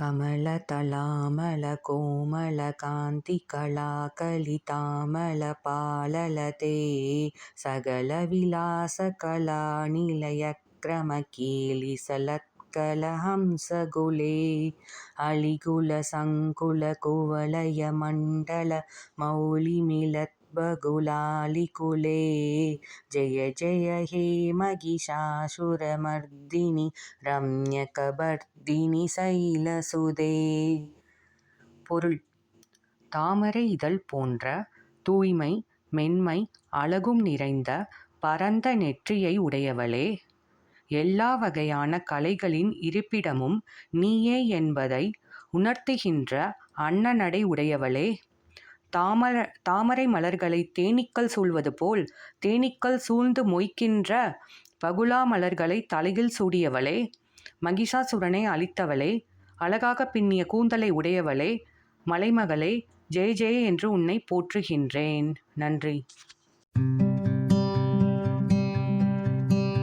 கமலதலாமல கோமல காந்தி கலாகலிதாமல பாலலதே. சகல விலாச கலாநிலய ಕ್ರಮಕೀಲಿ ಸಲತ್ಕಲಹಂಸಗುಲೇ ಅಳಿಕುಲ ಸಂಕುಲ ಕುವಲಯ ಮಂಡಲ ಮೌಲಿಮಿಲತ್ अलिकुलसङ्कुलकुवलयमण्डलमौलिमिळद्बकुलालिकुले जय जय हे महिषासुरमर्दिनि ரம்யகபர்தினி சைலசுதே பொருள் தாமரை இதழ் போன்ற தூய்மை மென்மை அழகும் நிறைந்த பரந்த நெற்றியை உடையவளே எல்லா வகையான கலைகளின் இருப்பிடமும் நீயே என்பதை உணர்த்துகின்ற அன்னநடை உடையவளே தாமரை மலர்களை தேனீக்கள் சூழ்வது போல் தேனீக்கள் சூழ்ந்து மொய்க்கின்ற பகுலா மலர்களை தலையில் சூடியவளே மகிஷாசுரனை அழித்தவளே அழகாக பின்னிய கூந்தலை உடையவளே மலைமகளே ஜெய ஜெய என்று உன்னை போற்றுகின்றேன். நன்றி.